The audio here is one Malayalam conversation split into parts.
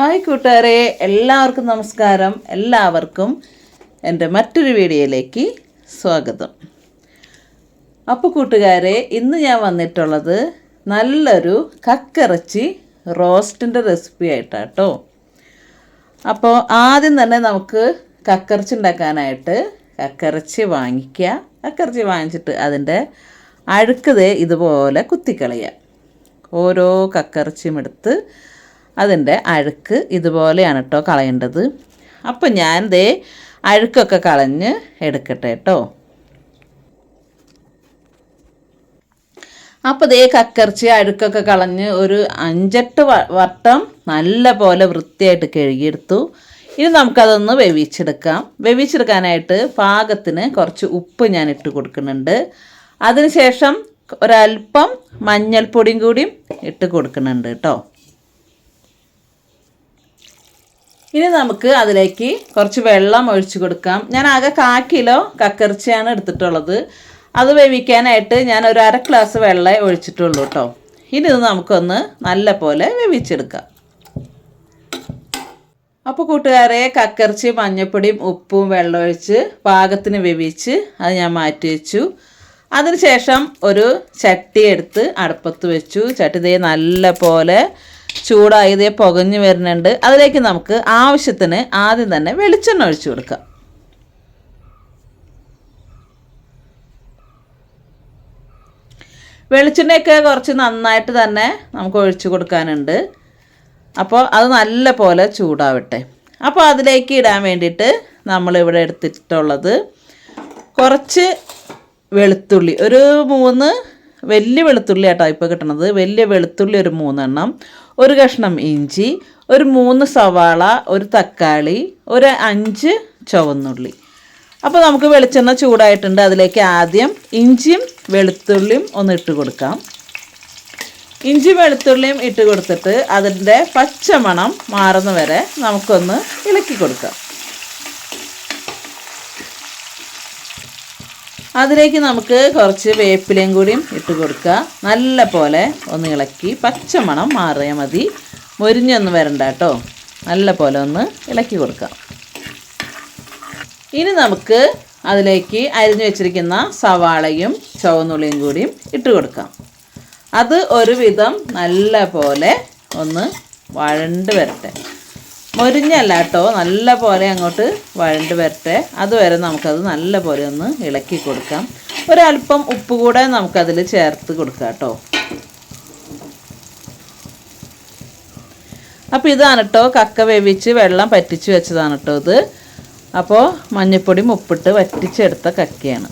ഹായ് കൂട്ടുകാരെ എല്ലാവർക്കും നമസ്കാരം. എല്ലാവർക്കും എന്റെ മറ്റൊരു വീഡിയോയിലേക്ക് സ്വാഗതം. അപ്പോൾ കൂട്ടുകാരെ ഇന്ന് ഞാൻ വന്നിട്ടുള്ളത് നല്ലൊരു കക്കിറച്ചി റോസ്റ്റിന്റെ റെസിപ്പി ആയിട്ടാണ് കേട്ടോ അപ്പോൾ ആദ്യം തന്നെ നമുക്ക് കക്കിറച്ചി ഉണ്ടാക്കാനായിട്ട് കക്കിറച്ചി വാങ്ങിക്കുക കക്കിറച്ചി വാങ്ങിച്ചിട്ട് അതിന്റെ അഴുക്കത് ഇതുപോലെ കുത്തിക്കളയുക ഓരോ കക്കിറച്ചിയും എടുത്ത് അതിന്റെ അഴുക്ക് ഇതുപോലെയാണ് കേട്ടോ കളയേണ്ടത്. അപ്പം ഞാൻ ദേ അഴുക്കൊക്കെ കളഞ്ഞ് എടുക്കട്ടെ കേട്ടോ അപ്പോൾ ദേ കക്കറിച്ച് അഴുക്കൊക്കെ കളഞ്ഞ് ഒരു അഞ്ചെട്ട് വട്ടം നല്ല പോലെ വൃത്തിയായിട്ട് കഴുകിയെടുത്തു. ഇനി നമുക്കതൊന്ന് വേവിച്ചെടുക്കാം. വേവിച്ചെടുക്കാനായിട്ട് പാകത്തിന് കുറച്ച് ഉപ്പ് ഞാൻ ഇട്ട് കൊടുക്കുന്നുണ്ട്. അതിനുശേഷം ഒരല്പം മഞ്ഞൾപ്പൊടിയും കൂടിയും ഇട്ട് കൊടുക്കുന്നുണ്ട് കേട്ടോ ഇനി നമുക്ക് അതിലേക്ക് കുറച്ച് വെള്ളം ഒഴിച്ചു കൊടുക്കാം. ഞാൻ ആകെ കാ കിലോ കക്കറിച്ചയാണ് എടുത്തിട്ടുള്ളത്. അത് വേവിക്കാനായിട്ട് ഞാൻ ഒരു അര ഗ്ലാസ് വെള്ളം ഒഴിച്ചിട്ടുള്ളൂ കേട്ടോ ഇനി ഇത് നമുക്കൊന്ന് നല്ല പോലെ വേവിച്ചെടുക്കാം. അപ്പോൾ കൂട്ടുകാരെ കക്കറിച്ചി മഞ്ഞപ്പൊടിയും ഉപ്പും വെള്ളം ഒഴിച്ച് പാകത്തിന് വേവിച്ച് അത് ഞാൻ മാറ്റി വെച്ചു. അതിനുശേഷം ഒരു ചട്ടി എടുത്ത് അടുപ്പത്ത് വെച്ചു. ചട്ടി ദേ നല്ല പോലെ ചൂടായി ഇതേ പുകഞ്ഞു വരുന്നുണ്ട്. അതിലേക്ക് നമുക്ക് ആവശ്യത്തിന് ആദ്യം തന്നെ വെളിച്ചെണ്ണ ഒഴിച്ചു കൊടുക്കാം വെളിച്ചെണ്ണയൊക്കെ കുറച്ച് നന്നായിട്ട് തന്നെ നമുക്ക് ഒഴിച്ചു കൊടുക്കാനുണ്ട്. അപ്പോൾ അത് നല്ല പോലെ ചൂടാവട്ടെ. അപ്പോൾ അതിലേക്ക് ഇടാൻ വേണ്ടിയിട്ട് നമ്മളിവിടെ എടുത്തിട്ടുള്ളത് കുറച്ച് വെളുത്തുള്ളി. ഒരു മൂന്ന് വലിയ വെളുത്തുള്ളി ആട്ടോ ഇപ്പോൾ കിട്ടണത്. വലിയ വെളുത്തുള്ളി ഒരു മൂന്നെണ്ണം. ഒരു കഷ്ണം ഇഞ്ചി ഒരു മൂന്ന് സവാള ഒരു തക്കാളി ഒരു അഞ്ച് ചുവന്നുള്ളി. അപ്പോൾ നമുക്ക് വെളിച്ചെണ്ണ ചൂടായിട്ടുണ്ട്. അതിലേക്ക് ആദ്യം ഇഞ്ചിയും വെളുത്തുള്ളിയും ഒന്ന് ഇട്ട് കൊടുക്കാം. ഇഞ്ചി വെളുത്തുള്ളിയും ഇട്ട് കൊടുത്തിട്ട് അതിന്റെ പച്ചമണം മാറുന്ന വരെ നമുക്കൊന്ന് ഇളക്കി കൊടുക്കാം. അതിലേക്ക് നമുക്ക് കുറച്ച് വേപ്പിലയും കൂടിയും ഇട്ട് കൊടുക്കുക. നല്ല പോലെ ഒന്ന് ഇളക്കി പച്ചമണം മാറിയാൽ മതി. മൊരിഞ്ഞൊന്നും വരണ്ട കേട്ടോ. നല്ല പോലെ ഒന്ന് ഇളക്കി കൊടുക്കാം ഇനി നമുക്ക് അതിലേക്ക് അരിഞ്ഞു വെച്ചിരിക്കുന്ന സവാളയും ചുവന്നുള്ളിയും കൂടിയും ഇട്ട് കൊടുക്കാം. അത് ഒരുവിധം നല്ല പോലെ ഒന്ന് വഴണ്ട് വരട്ടെ. മൊരിഞ്ഞല്ല കേട്ടോ. നല്ല പോലെ അങ്ങോട്ട് വഴണ്ട് വരട്ടെ. അതുവരെ നമുക്കത് നല്ല പോലെ ഒന്ന് ഇളക്കി കൊടുക്കാം. ഒരല്പം ഉപ്പ് കൂടെ നമുക്കതിൽ ചേർത്ത് കൊടുക്കാം കേട്ടോ. അപ്പോൾ ഇതാണ് കേട്ടോ. കക്ക വേവിച്ച് വെള്ളം പറ്റിച്ച് വെച്ചതാണ് കേട്ടോ ഇത്. അപ്പോൾ മഞ്ഞൾപ്പൊടി ഉപ്പിട്ട് വറ്റിച്ചെടുത്ത കക്കയാണ്.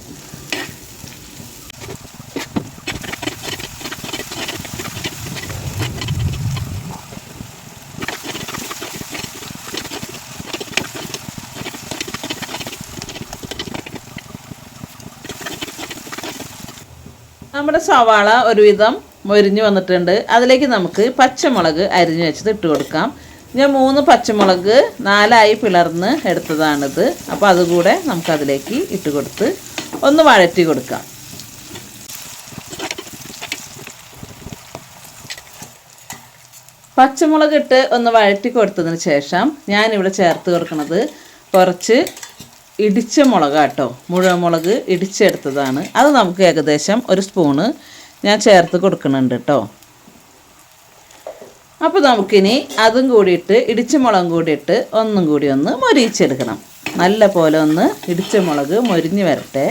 നമ്മുടെ സവാള ഒരുവിധം മൊരിഞ്ഞ് വന്നിട്ടുണ്ട്. അതിലേക്ക് നമുക്ക് പച്ചമുളക് അരിഞ്ഞ് വെച്ചത് ഇട്ട് കൊടുക്കാം. ഞാൻ മൂന്ന് പച്ചമുളക് നാലായി പിളർന്ന് എടുത്തതാണിത്. അപ്പോൾ അതുകൂടെ നമുക്കതിലേക്ക് ഇട്ട് കൊടുത്ത് ഒന്ന് വഴറ്റി കൊടുക്കാം. പച്ചമുളക് ഇട്ട് ഒന്ന് വഴറ്റി കൊടുത്തതിന് ശേഷം ഞാനിവിടെ ചേർത്ത് കൊടുക്കുന്നത് കുറച്ച് ഇടിച്ച മുളക് കേട്ടോ മുഴുവൻ മുളക് ഇടിച്ചെടുത്തതാണ്. അത് നമുക്ക് ഏകദേശം ഒരു സ്പൂണ് ഞാൻ ചേർത്ത് കൊടുക്കുന്നുണ്ട് കേട്ടോ അപ്പോൾ നമുക്കിനി അതും കൂടിയിട്ട് ഇടിച്ച മുളകും കൂടിയിട്ട് ഒന്നും കൂടി ഒന്ന് മൊരിയിച്ചെടുക്കണം. നല്ല പോലെ ഒന്ന് ഇടിച്ച മുളക് മൊരിഞ്ഞ് വരട്ടെ.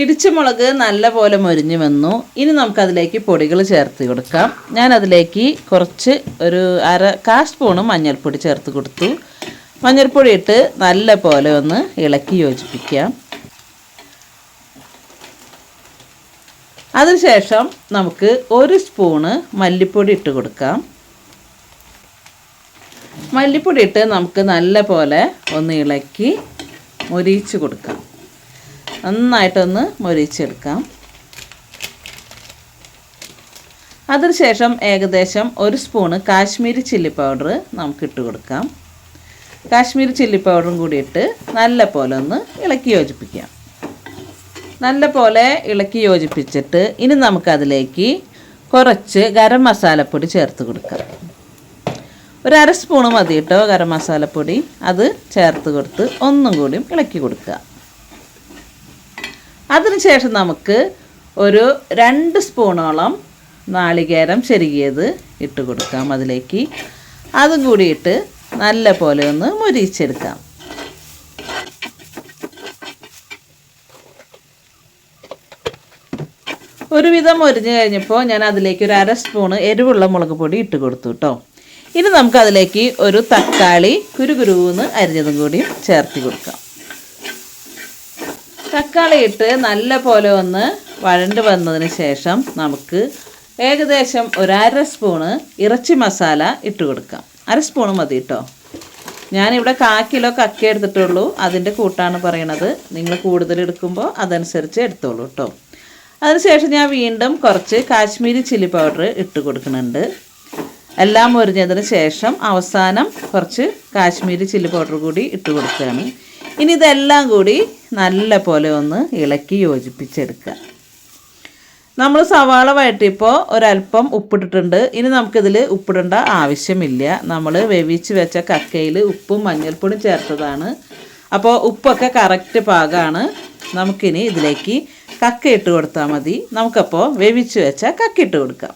ഇടിച്ച മുളക് നല്ല പോലെ മൊരിഞ്ഞ് വന്നു. ഇനി നമുക്കതിലേക്ക് പൊടികൾ ചേർത്ത് കൊടുക്കാം. ഞാനതിലേക്ക് കുറച്ച് ഒരു അര കാ സ്പൂണ് മഞ്ഞൾപ്പൊടി ചേർത്ത് കൊടുത്തു. മഞ്ഞൾപ്പൊടി ഇട്ട് നല്ല പോലെ ഒന്ന് ഇളക്കി യോജിപ്പിക്കാം. അതിനുശേഷം നമുക്ക് ഒരു സ്പൂണ് മല്ലിപ്പൊടി ഇട്ട് കൊടുക്കാം. മല്ലിപ്പൊടി ഇട്ട് നമുക്ക് നല്ല പോലെ ഒന്ന് ഇളക്കി മൊരിയിച്ച് കൊടുക്കാം. നന്നായിട്ടൊന്ന് മൊരിച്ചെടുക്കാം. അതിനുശേഷം ഏകദേശം ഒരു സ്പൂണ് കാശ്മീരി ചില്ലി പൗഡർ നമുക്ക് ഇട്ട് കൊടുക്കാം. കാശ്മീരി ചില്ലി പൗഡറും കൂടി ഇട്ട് നല്ല പോലെ ഒന്ന് ഇളക്കി യോജിപ്പിക്കാം. നല്ല പോലെ ഇളക്കി യോജിപ്പിച്ചിട്ട് ഇനി നമുക്കതിലേക്ക് കുറച്ച് ഗരം മസാലപ്പൊടി ചേർത്ത് കൊടുക്കാം. ഒരു അര സ്പൂണ് മതി കേട്ടോ ഗരം മസാലപ്പൊടി. അത് ചേർത്ത് കൊടുത്ത് ഒന്നും കൂടിയും ഇളക്കി കൊടുക്കുക. അതിനുശേഷം നമുക്ക് ഒരു രണ്ട് സ്പൂണോളം നാളികേരം ചെരുകിയത് ഇട്ട് കൊടുക്കാം അതിലേക്ക്. അതും കൂടി ഇട്ട് നല്ല പോലെ ഒന്ന് മുരിച്ചെടുക്കാം ഒരുവിധം മുരിഞ്ഞ് കഴിഞ്ഞപ്പോൾ ഞാൻ അതിലേക്ക് ഒരു അര സ്പൂണ് എരിവുള്ള മുളക് പൊടി ഇട്ട് കൊടുത്തു കേട്ടോ. ഇനി നമുക്ക് അതിലേക്ക് ഒരു തക്കാളി കുരുകുരുന്ന് അരിഞ്ഞതും കൂടി ചേർത്ത് കൊടുക്കാം. തക്കാളി ഇട്ട് നല്ല പോലെ ഒന്ന് വഴണ്ട് വന്നതിന് ശേഷം നമുക്ക് ഏകദേശം ഒരു അര സ്പൂണ് ഇറച്ചി മസാല ഇട്ട് കൊടുക്കാം. അര സ്പൂണ് മതി കേട്ടോ ഞാനിവിടെ കാ കിലോ കക്കി എടുത്തിട്ടുള്ളൂ. അതിന്റെ കൂട്ടാണ് പറയണത്. നിങ്ങൾ കൂടുതൽ എടുക്കുമ്പോൾ അതനുസരിച്ച് എടുത്തോളൂ കേട്ടോ അതിനുശേഷം ഞാൻ വീണ്ടും കുറച്ച് കാശ്മീരി ചില്ലി പൗഡർ ഇട്ട് കൊടുക്കുന്നുണ്ട്. എല്ലാം മുരിഞ്ഞതിന് ശേഷം അവസാനം കുറച്ച് കാശ്മീരി ചില്ലി പൗഡർ കൂടി ഇട്ട് കൊടുക്കുകയാണ്. ഇനി ഇതെല്ലാം കൂടി നല്ല പോലെ ഒന്ന് ഇളക്കി യോജിപ്പിച്ചെടുക്കുക നമ്മൾ സവാള വഴറ്റിയപ്പോൾ ഒരല്പം ഉപ്പിട്ടിട്ടുണ്ട്. ഇനി നമുക്കിതിൽ ഉപ്പിടേണ്ട ആവശ്യമില്ല. നമ്മൾ വേവിച്ച് വെച്ച കക്കയിൽ ഉപ്പും മഞ്ഞൾപ്പൊടിയും ചേർത്തതാണ്. അപ്പോൾ ഉപ്പൊക്കെ കറക്റ്റ് പാകമാണ് നമുക്കിനി ഇതിലേക്ക് കക്ക ഇട്ട് കൊടുത്താൽ മതി. നമുക്കപ്പോൾ വേവിച്ച് വെച്ച കക്ക ഇട്ട് കൊടുക്കാം.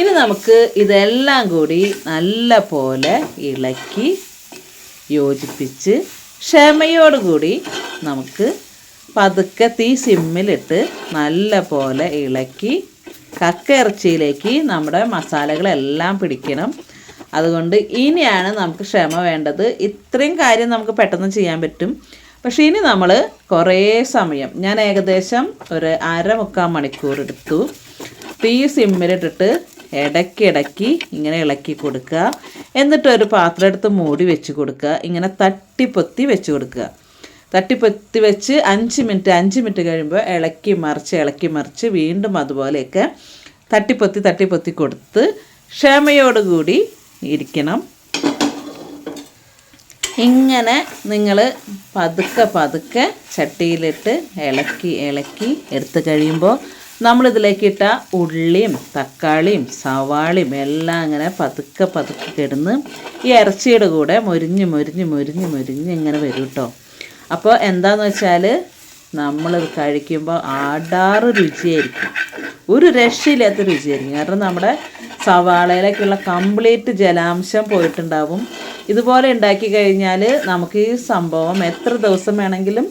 ഇനി നമുക്ക് ഇതെല്ലാം കൂടി നല്ല പോലെ ഇളക്കി യോജിപ്പിച്ച് ക്ഷമയോടുകൂടി നമുക്ക് പതുക്കെ തീ സിമ്മിലിട്ട് നല്ല പോലെ ഇളക്കി കക്ക ഇറച്ചിയിലേക്ക് നമ്മുടെ മസാലകളെല്ലാം പിടിക്കണം. അതുകൊണ്ട് ഇനിയാണ് നമുക്ക് ക്ഷമ വേണ്ടത്. ഇത്രയും കാര്യം നമുക്ക് പെട്ടെന്ന് ചെയ്യാൻ പറ്റും. പക്ഷേ ഇനി നമ്മൾ കുറേ സമയം ഞാൻ ഏകദേശം ഒരു അര മുക്കാൽ മണിക്കൂർ എടുത്തു. തീ സിമ്മിലിട്ടിട്ട് ഇടയ്ക്കിടയ്ക്ക് ഇങ്ങനെ ഇളക്കി കൊടുക്കുക. എന്നിട്ട് ഒരു പാത്രം എടുത്ത് മൂടി വെച്ച് കൊടുക്കുക. ഇങ്ങനെ തട്ടിപ്പൊത്തി വെച്ച് കൊടുക്കുക. തട്ടിപ്പൊത്തി വെച്ച് അഞ്ച് മിനിറ്റ് അഞ്ച് മിനിറ്റ് കഴിയുമ്പോൾ ഇളക്കി മറിച്ച് ഇളക്കി മറിച്ച് വീണ്ടും അതുപോലെയൊക്കെ തട്ടിപ്പൊത്തി തട്ടിപ്പൊത്തി കൊടുത്ത് ക്ഷമയോടുകൂടി ഇരിക്കണം. ഇങ്ങനെ നിങ്ങൾ പതുക്കെ പതുക്കെ ചട്ടിയിലിട്ട് ഇളക്കി ഇളക്കി എടുത്ത് കഴിയുമ്പോൾ നമ്മളിതിലേക്ക് ഇട്ട ഉള്ളിയും തക്കാളിയും സവാളയും എല്ലാം അങ്ങനെ പതുക്കെ പതുക്കെ കിടന്ന് ഈ ഇറച്ചിയുടെ കൂടെ മൊരിഞ്ഞ് മൊരിഞ്ഞ് മൊരിഞ്ഞ് മൊരിഞ്ഞ് ഇങ്ങനെ വരും കേട്ടോ അപ്പോൾ എന്താണെന്ന് വെച്ചാൽ നമ്മളിത് കഴിക്കുമ്പോൾ ആടാറ് രുചിയായിരിക്കും. ഒരു രക്ഷയില്ലാത്ത രുചിയായിരിക്കും. കാരണം നമ്മുടെ സവാളയിലേക്കുള്ള കംപ്ലീറ്റ് ജലാംശം പോയിട്ടുണ്ടാവും. ഇതുപോലെ ഉണ്ടാക്കി കഴിഞ്ഞാൽ നമുക്ക് ഈ സംഭവം എത്ര ദിവസം വേണമെങ്കിലും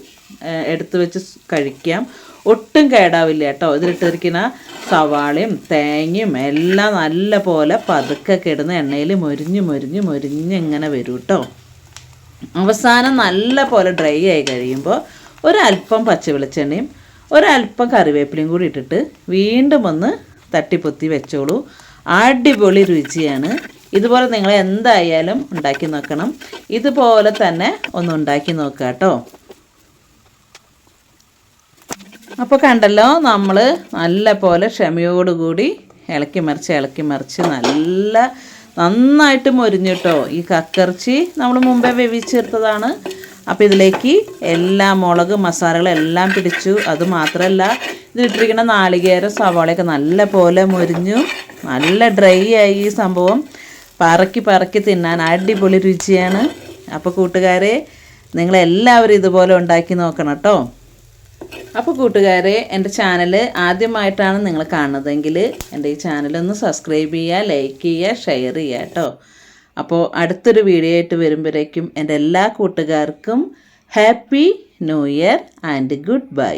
എടുത്തു വെച്ച് കഴിക്കാം. ഒട്ടും കേടാവില്ല കേട്ടോ. ഇതിലിട്ടിരിക്കുന്ന സവാളയും തേങ്ങയും എല്ലാം നല്ല പോലെ പതുക്കെ കിടന്ന് എണ്ണയിൽ മൊരിഞ്ഞ് മൊരിഞ്ഞ് മൊരിഞ്ഞ് ഇങ്ങനെ വരും കേട്ടോ അവസാനം നല്ല പോലെ ഡ്രൈ ആയി കഴിയുമ്പോൾ ഒരല്പം പച്ച വെളിച്ചെണ്ണയും ഒരല്പം കറിവേപ്പിലയും കൂടി ഇട്ടിട്ട് വീണ്ടും ഒന്ന് തട്ടിപ്പൊത്തി വെച്ചോളൂ. അടിപൊളി രുചിയാണ്. ഇതുപോലെ നിങ്ങൾ എന്തായാലും ഉണ്ടാക്കി നോക്കണം. ഇതുപോലെ തന്നെ ഒന്ന് ഉണ്ടാക്കി നോക്കുക കേട്ടോ. അപ്പോൾ കണ്ടല്ലോ നമ്മൾ നല്ല പോലെ ക്ഷമയോടുകൂടി ഇളക്കി മറിച്ച് ഇളക്കി മറിച്ച് നല്ല നന്നായിട്ട് മൊരിഞ്ഞിട്ടോ ഈ കക്കർച്ചി നമ്മൾ മുമ്പേ വേവിച്ചെടുത്തതാണ്. അപ്പോൾ ഇതിലേക്ക് എല്ലാ മുളക് മസാലകളെല്ലാം പിടിച്ചു. അത് മാത്രമല്ല ഇതിട്ടിരിക്കുന്ന നാളികേരം സവാളയൊക്കെ നല്ല പോലെ മൊരിഞ്ഞു. നല്ല ഡ്രൈ ആയി ഈ സംഭവം. പറക്കി പറക്കി തിന്നാൻ അടിപൊളി രുചിയാണ്. അപ്പോൾ കൂട്ടുകാരെ നിങ്ങളെല്ലാവരും ഇതുപോലെ ഉണ്ടാക്കി നോക്കണം കേട്ടോ അപ്പോൾ കൂട്ടുകാരെ എന്റെ ചാനൽ ആദ്യമായിട്ടാണ് നിങ്ങൾ കാണുന്നതെങ്കിൽ എന്റെ ഈ ചാനലൊന്ന് സബ്സ്ക്രൈബ് ചെയ്യുക ലൈക്ക് ചെയ്യുക ഷെയർ ചെയ്യുക കേട്ടോ. അപ്പോൾ അടുത്തൊരു വീഡിയോ ആയിട്ട് വരുമ്പോഴേക്കും എന്റെ എല്ലാ കൂട്ടുകാർക്കും happy new year and goodbye